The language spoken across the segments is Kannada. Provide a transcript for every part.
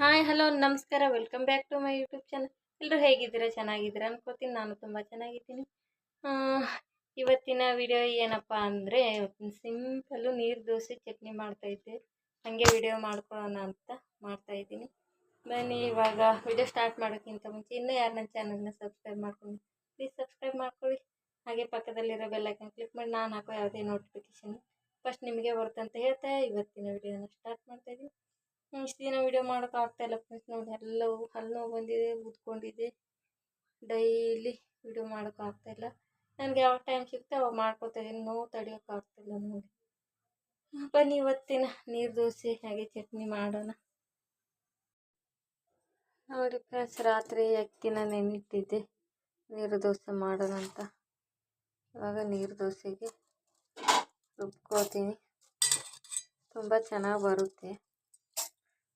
ಹಾಯ್ ಹಲೋ ನಮಸ್ಕಾರ. Welcome back to my YouTube channel ಎಲ್ಲರೂ ಹೇಗಿದ್ದೀರಾ? ಚೆನ್ನಾಗಿದ್ದೀರಾ ಅನ್ಕೋತೀನಿ. ನಾನು ತುಂಬ ಚೆನ್ನಾಗಿದ್ದೀನಿ. ಇವತ್ತಿನ ವಿಡಿಯೋ ಏನಪ್ಪ ಅಂದರೆ ಸಿಂಪಲ್ಲು ನೀರು ದೋಸೆ ಚಟ್ನಿ ಮಾಡ್ತಾಯಿದ್ದೆ ಹಾಗೆ ವಿಡಿಯೋ ಮಾಡ್ಕೊಳ್ಳೋಣ ಅಂತ ಮಾಡ್ತಾಯಿದ್ದೀನಿ ಬನ್ನಿ, ಇವಾಗ ವಿಡಿಯೋ ಸ್ಟಾರ್ಟ್ ಮಾಡೋಕ್ಕಿಂತ ಮುಂಚೆ ಇನ್ನೂ ಯಾರು ನನ್ನ ಚಾನಲ್ನ ಸಬ್ಸ್ಕ್ರೈಬ್ ಮಾಡ್ಕೊಂಡು ಪ್ಲೀಸ್ ಸಬ್ಸ್ಕ್ರೈಬ್ ಮಾಡ್ಕೊಳ್ಳಿ. ಹಾಗೆ ಪಕ್ಕದಲ್ಲಿರೋ ಬೆಲ್ಲೈಕನ್ ಕ್ಲಿಕ್ ಮಾಡಿ, ನಾನು ಹಾಕೋ ಯಾವುದೇ ನೋಟಿಫಿಕೇಷನ್ ಫಸ್ಟ್ ನಿಮಗೆ ಬರುತ್ತಂತ ಹೇಳ್ತಾ ಇವತ್ತಿನ ವಿಡಿಯೋನ ಸ್ಟಾರ್ಟ್ ಮಾಡ್ತಾಯಿದ್ದೀನಿ ಇಷ್ಟು ದಿನ ವೀಡಿಯೋ ಆಗ್ತಾಯಿಲ್ಲ ಫ್ರೆಂಡ್ಸ್ ನೋಡಿ. ಎಲ್ಲವೂ ಹಲ್ಲು ನೋವು ಬಂದಿದೆ ಊದ್ಕೊಂಡಿದೆ ಡೈಲಿ ವಿಡಿಯೋ ಆಗ್ತಾಯಿಲ್ಲ ನನಗೆ ಯಾವಾಗ ಟೈಮ್ ಸಿಗುತ್ತೆ ಅವಾಗ ಮಾಡ್ಕೊತಾ ಇದ್ದೀನಿ ನೋವು ಆಗ್ತಿಲ್ಲ ನೋಡಿ. ಬನ್ನಿ ಇವತ್ತಿನ ನೀರು ದೋಸೆ, ಹಾಗೆ ಚಟ್ನಿ ಮಾಡೋಣ. ನೋಡಿ ಫ್ರೆಂಡ್ಸ್ ರಾತ್ರಿ ಅಕ್ಕಿನ ನೆನಿಟ್ಟಿದ್ದೆ ನೀರು ದೋಸೆ ಮಾಡೋಣ ಅಂತ. ಇವಾಗ ನೀರು ದೋಸೆಗೆ ರುಬ್ಕೋತೀನಿ. ತುಂಬ ಚೆನ್ನಾಗಿ ಬರುತ್ತೆ.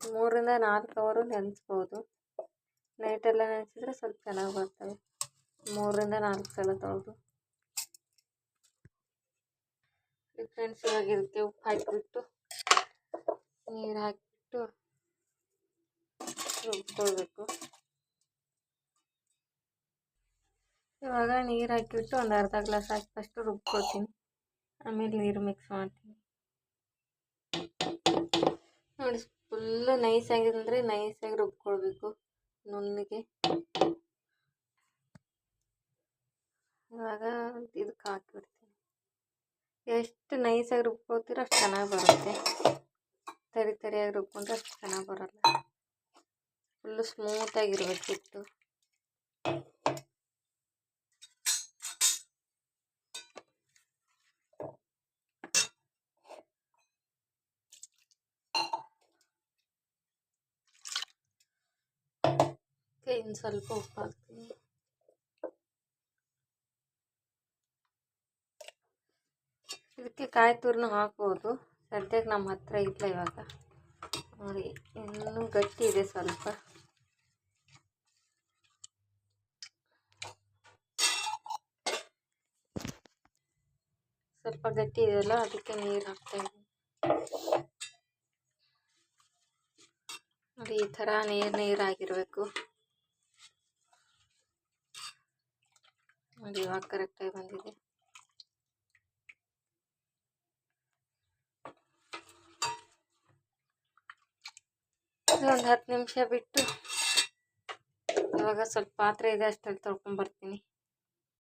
ಮೂರರಿಂದ ನಾಲ್ಕು ಅವರು ನೆನೆಸ್ಬೋದು. ನೈಟೆಲ್ಲ ನೆನೆಸಿದ್ರೆ ಸ್ವಲ್ಪ ಚೆನ್ನಾಗಿ ಬರ್ತವೆ. ಮೂರರಿಂದ ನಾಲ್ಕು ಸಲ ತೊಳೆದು. ಫ್ರೆಂಡ್ಸ್ ಇವಾಗ ಇದಕ್ಕೆ ಉಪ್ಪು ಹಾಕಿಬಿಟ್ಟು, ನೀರು ಹಾಕಿಬಿಟ್ಟು ರುಬ್ಕೊಳ್ಬೇಕು. ಇವಾಗ ನೀರು ಹಾಕಿಬಿಟ್ಟು ಒಂದು ಅರ್ಧ ಗ್ಲಾಸ್ ಹಾಕಿ ಫಸ್ಟು ರುಬ್ಕೊಳ್ತೀನಿ. ಆಮೇಲೆ ನೀರು ಮಿಕ್ಸ್ ಮಾಡ್ತೀನಿ. ನೋಡಿ ಫುಲ್ಲು ನೈಸ್ ಆಗಿದ್ರೆ ನೈಸಾಗಿ ರುಬ್ಕೊಳ್ಬೇಕು ನುಣ್ಣಗೆ. ಇವಾಗ ಇದಕ್ಕೆ ಹಾಕಿಬಿಡ್ತೀನಿ. ಎಷ್ಟು ನೈಸಾಗಿ ರುಬ್ಕೊಳ್ತೀರೋ ಅಷ್ಟು ಚೆನ್ನಾಗಿ ಬರುತ್ತೆ. ತರಿ ತರಿಯಾಗಿ ರುಬ್ಕೊಂಡ್ರೆ ಅಷ್ಟು ಚೆನ್ನಾಗಿ ಬರಲ್ಲ. ಫುಲ್ಲು ಸ್ಮೂತಾಗಿರ್ಬೇಕು ಹಿಟ್ಟು. ಇನ್ನು ಸ್ವಲ್ಪ ಉಪ್ಪು ಹಾಕ್ತೀನಿ. ಇದಕ್ಕೆ ಕಾಯಿ ತುರಿನೂ ಹಾಕ್ಬೋದು. ಸದ್ಯಕ್ಕೆ ನಮ್ಮ ಹತ್ರ ಇಲ್ಲ ಇವಾಗ. ನೋಡಿ, ಇನ್ನೂ ಗಟ್ಟಿ ಇದೆ ಸ್ವಲ್ಪ. ಸ್ವಲ್ಪ ಗಟ್ಟಿ ಇದೆಯಲ್ಲ, ಅದಕ್ಕೆ ನೀರು ಹಾಕ್ತಾ ಇದ್ದೀನಿ. ನೋಡಿ, ಈ ಥರ ನೀರು ನೀರಾಗಿರಬೇಕು. ನೋಡಿ ಇವಾಗ ಕರೆಕ್ಟಾಗಿ ಬಂದಿದೆ? ಒಂದು ಹತ್ತು ನಿಮಿಷ ಬಿಟ್ಟು ಇವಾಗ ಸ್ವಲ್ಪ ಪಾತ್ರೆ ಇದೆ ಅಷ್ಟಲ್ಲಿ ತೊಳ್ಕೊಂಬರ್ತೀನಿ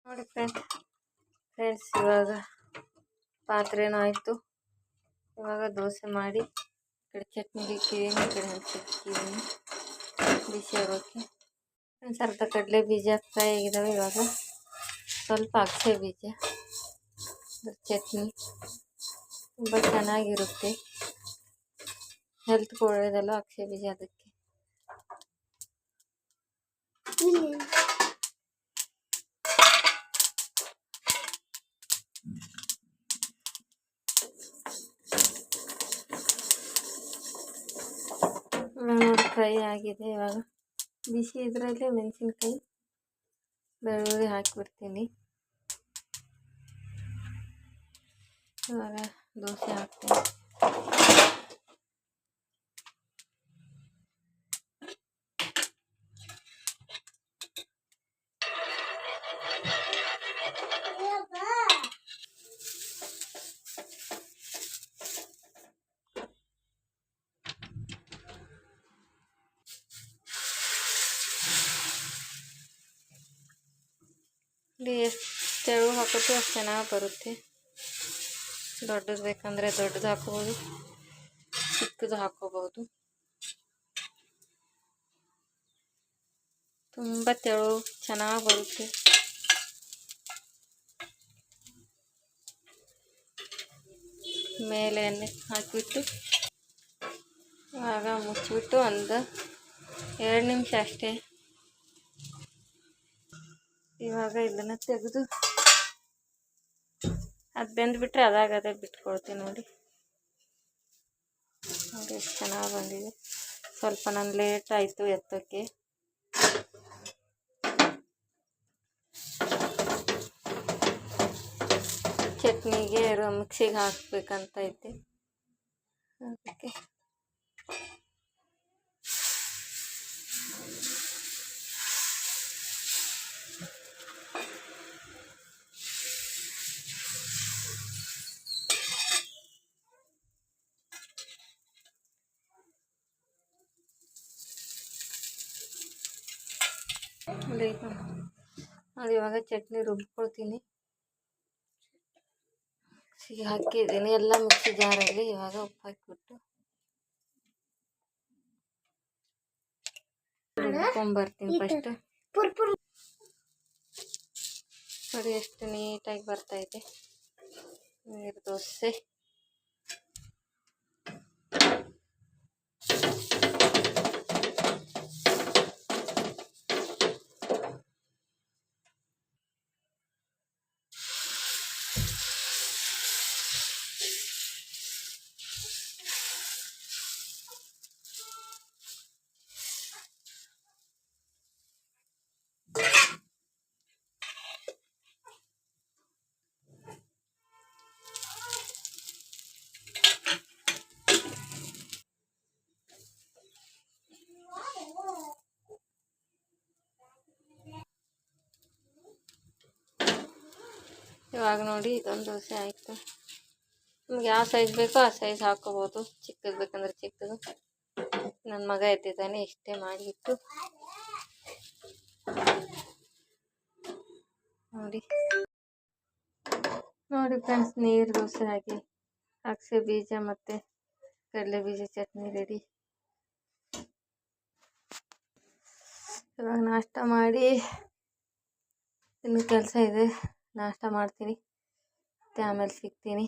ನೋಡಿ ಫ್ರೆಂಡ್ಸ್ ಫ್ರೆಂಡ್ಸ್ ಇವಾಗ ಪಾತ್ರೆನೂ ಆಯಿತು. ಇವಾಗ ದೋಸೆ ಮಾಡಿ ಈ ಕಡೆ ಚಟ್ನಿಗೆ ಇಕ್ಕಿದ್ದೀನಿ ಈ ಕಡೆ ಹಂಚಿಕ್ಕಿದ್ದೀನಿ ಬಿಸಿ ಆಗೋಕ್ಕೆ ಒಂದು ಕಡಲೆ ಬೀಜ ಫ್ರೈ ಆಗಿದ್ದಾವೆ ಇವಾಗ. ಸ್ವಲ್ಪ ಅಗಸೆ ಬೀಜ ಚಟ್ನಿ ತುಂಬ ಚೆನ್ನಾಗಿರುತ್ತೆ. ಹೆಲ್ತ್ಗೆ ಒಳ್ಳೆಯದಲ್ಲ ಅಕ್ಷಯ ಬೀಜ ಅದಕ್ಕೆ ಫ್ರೈ ಆಗಿದೆ ಇವಾಗ. ಬಿಸಿ ಇದರಲ್ಲೇ ಮೆಣಸಿನ್ಕಾಯಿ. ಬೆಳ್ಳುಳ್ಳಿ ಹಾಕಿಬಿಡ್ತೀನಿ. ಇವಾಗ ದೋಸೆ ಹಾಕ್ತೀನಿ. ಇಲ್ಲಿ ಎಷ್ಟು ತೆಳು ಹಾಕೋದು ಅಷ್ಟು ಚೆನ್ನಾಗಿ ಬರುತ್ತೆ. ದೊಡ್ಡದು ಬೇಕಂದರೆ ದೊಡ್ಡದು ಹಾಕೋಬೋದು, ಚಿಕ್ಕದು ಹಾಕೋಬೋದು ತುಂಬ ತೆಳು ಚೆನ್ನಾಗಿ ಬರುತ್ತೆ. ಮೇಲೆ ಎಣ್ಣೆ ಹಾಕಿಬಿಟ್ಟು ಆಗ ಮುಚ್ಚಿಬಿಟ್ಟು ಒಂದು ಎರಡು ನಿಮಿಷ ಅಷ್ಟೇ ಇವಾಗ ಇದನ್ನು ತೆಗೆದು. ಅದು ಬೆಂದ್ಬಿಟ್ರೆ ಅದಾಗದೆ ಬಿಟ್ಕೊಳ್ತೀನಿ ನೋಡಿ. ನೋಡಿ ಎಷ್ಟು ಚೆನ್ನಾಗಿ ಬಂದಿದೆ. ಸ್ವಲ್ಪ ನಾನು ಲೇಟ್ ಆಯಿತು ಎತ್ತೋಕ್ಕೆ ಚಟ್ನಿಗೆ ಮಿಕ್ಸಿಗೆ ಹಾಕ್ಬೇಕಂತ ಐತೆ ಅದಕ್ಕೆ ನೋಡಿ ನೋಡಿ ಇವಾಗ ಚಟ್ನಿ ರುಬ್ಕೊಳ್ತೀನಿ. ಮಿಕ್ಸಿಗೆ ಹಾಕಿದ್ದೀನಿ. ಎಲ್ಲ ಮಿಕ್ಸಿ ಜಾರಲ್ಲಿ ಇವಾಗ ಉಪ್ಪು ಹಾಕಿಬಿಟ್ಟು ರುಬ್ಕೊಂಬರ್ತೀನಿ ಫಸ್ಟ್ ನೋಡಿ ಎಷ್ಟು ನೀಟಾಗಿ ಬರ್ತೈತೆ ನೀರು ದೋಸೆ. ಇವಾಗ ನೋಡಿ ಇದೊಂದು ದೋಸೆ ಆಯಿತು. ನಮ್ಗೆ ಯಾವ ಸೈಜ್ ಬೇಕೋ ಆ ಸೈಜ್ ಹಾಕೋಬೋದು. ಚಿಕ್ಕದು ಬೇಕಂದ್ರೆ ಚಿಕ್ಕದು. ನನ್ನ ಮಗ ಎದ್ದಿದ್ದಾನೆ ಇಷ್ಟೇ ಮಾಡಿಬಿಟ್ಟು ನೋಡಿ. ನೋಡಿ ಫ್ರೆಂಡ್ಸ್ ನೀರು ದೋಸೆ ಹಾಕಿ ಅಗಸೆ ಬೀಜ ಮತ್ತು ಕಡಲೆ ಬೀಜ ಚಟ್ನಿ ರೆಡಿ ಇವಾಗ ನಾಷ್ಟ ಮಾಡಿ. ಇನ್ನು ಕೆಲಸ ಇದೆ. ನಾಷ್ಟ ಮಾಡ್ತೀನಿ. ಮತ್ತು ಆಮೇಲೆ ಸಿಗ್ತೀನಿ.